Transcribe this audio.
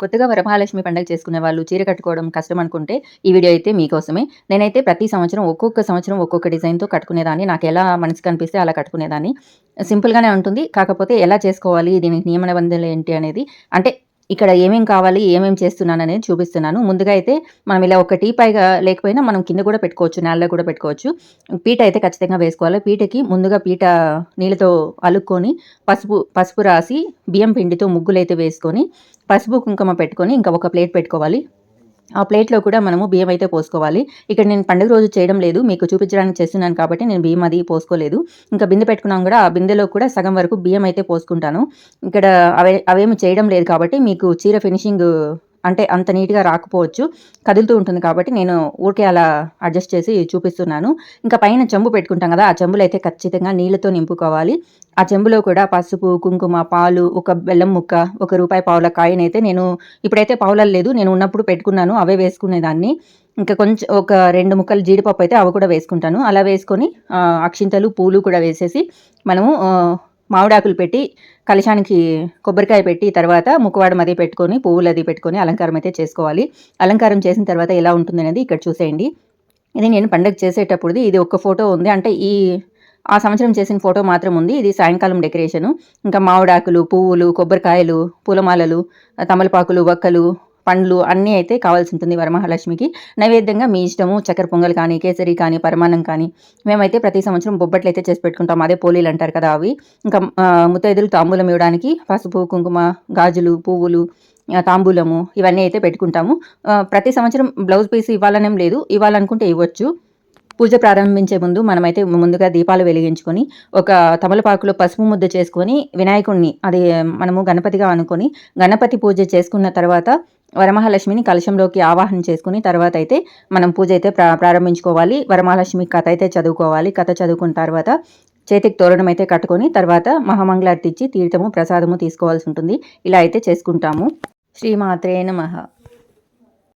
కొత్తగా వరమహాలక్ష్మి పండుగ చేసుకునే వాళ్ళు చీర కట్టుకోవడం కష్టం అనుకుంటే ఈ వీడియో అయితే మీకోసమే. నేనైతే ప్రతి సంవత్సరం ఒక్కొక్క సంవత్సరం ఒక్కొక్క డిజైన్తో కట్టుకునేదాన్ని. నాకు ఎలా మనసు కనిపిస్తే అలా కట్టుకునేదాన్ని. సింపుల్గానే ఉంటుంది. కాకపోతే ఎలా చేసుకోవాలి? దీనికి నియమ నిబంధనలు ఏంటి అనేది అంటే ఇక్కడ ఏమేం కావాలి ఏమేం చేస్తున్నాను అనేది చూపిస్తున్నాను. ముందుగా అయితే మనం ఇలా ఒక టీ పైగా లేకపోయినా మనం కింద కూడా పెట్టుకోవచ్చు నేలలో కూడా పెట్టుకోవచ్చు. పీట అయితే ఖచ్చితంగా వేసుకోవాలి. పీటకి ముందుగా పీట నీళ్ళతో అలుక్కొని పసుపు పసుపు రాసి బియ్యం పిండితో ముగ్గులు అయితే వేసుకొని పసుపు కుంకుమ పెట్టుకొని ఇంకా ఒక ప్లేట్ పెట్టుకోవాలి. ఆ ప్లేట్లో కూడా మనము బియ్యం అయితే పోసుకోవాలి. ఇక్కడ నేను పండుగ రోజు చేయడం లేదు మీకు చూపించడానికి చేస్తున్నాను కాబట్టి నేను బియ్యం అది పోసుకోలేదు. ఇంకా బిందె పెట్టుకున్నాం కూడా ఆ బిందెలో కూడా సగం వరకు బియ్యం అయితే పోసుకుంటాను. ఇక్కడ అవే అవేమి చేయడం లేదు కాబట్టి మీకు చీర ఫినిషింగ్ అంటే అంత నీట్గా రాకపోవచ్చు. కదులుతూ ఉంటుంది కాబట్టి నేను ఊరికే అలా అడ్జస్ట్ చేసి చూపిస్తున్నాను. ఇంకా పైన చెంబు పెట్టుకుంటాం కదా ఆ చెంబులు అయితే ఖచ్చితంగా నీళ్ళతో నింపుకోవాలి. ఆ చెంబులో కూడా పసుపు కుంకుమ పాలు ఒక బెల్లం ముక్క ఒక రూపాయి పావుల కాయనైతే నేను ఇప్పుడైతే పావులలు లేదు నేను ఉన్నప్పుడు పెట్టుకున్నాను అవే వేసుకునేదాన్ని. ఇంకా కొంచెం ఒక రెండు ముక్కలు జీడిపప్పు అయితే అవి కూడా వేసుకుంటాను. అలా వేసుకొని అక్షింతలు పూలు కూడా వేసేసి మనము మామిడాకులు పెట్టి కలశానికి కొబ్బరికాయ పెట్టి తర్వాత ముక్కువాడం అది పెట్టుకొని పువ్వులు అది పెట్టుకొని అలంకారం అయితే చేసుకోవాలి. అలంకారం చేసిన తర్వాత ఎలా ఉంటుంది అనేది ఇక్కడ చూసేయండి. ఇది నేను పండగ చేసేటప్పుడుది ఇది ఒక ఫోటో ఉంది. అంటే ఈ ఆ సంవత్సరం చేసిన ఫోటో మాత్రం ఉంది. ఇది సాయంకాలం డెకరేషను. ఇంకా మామిడాకులు పువ్వులు కొబ్బరికాయలు పూలమాలలు తమలపాకులు వక్కలు పండ్లు అన్నీ అయితే కావాల్సి ఉంటుంది వరమహాలక్ష్మికి. నైవేద్యంగా మీ ఇష్టము చక్కెర పొంగల్ కానీ కేసరి కానీ పరమాన్నం కానీ మేమైతే ప్రతి సంవత్సరం బొబ్బట్లు అయితే చేసి పెట్టుకుంటాం. అదే పోలీలు అంటారు కదా అవి. ఇంకా ముత్తైదులు తాంబూలం ఇవ్వడానికి పసుపు కుంకుమ గాజులు పువ్వులు తాంబూలము ఇవన్నీ అయితే పెట్టుకుంటాము. ప్రతి సంవత్సరం బ్లౌజ్ పీస్ ఇవ్వాలనేం లేదు. ఇవ్వాలనుకుంటే ఇవ్వచ్చు. పూజ ప్రారంభించే ముందు మనమైతే ముందుగా దీపాలు వెలిగించుకొని ఒక తమలపాకులో పసుపు ముద్ద చేసుకొని వినాయకుడిని అది మనము గణపతిగా అనుకొని గణపతి పూజ చేసుకున్న తర్వాత వరమహాలక్ష్మిని కలశంలోకి ఆవాహన చేసుకుని తర్వాత అయితే మనం పూజ అయితే ప్రారంభించుకోవాలి. వరమహాలక్ష్మి కథ అయితే చదువుకోవాలి. కథ చదువుకున్న తర్వాత చేతికి తోరణం అయితే కట్టుకొని తర్వాత మహామంగళార్తి ఇచ్చి తీర్థము ప్రసాదము తీసుకోవాల్సి ఉంటుంది. ఇలా అయితే చేసుకుంటాము. శ్రీమాత్రే నమ.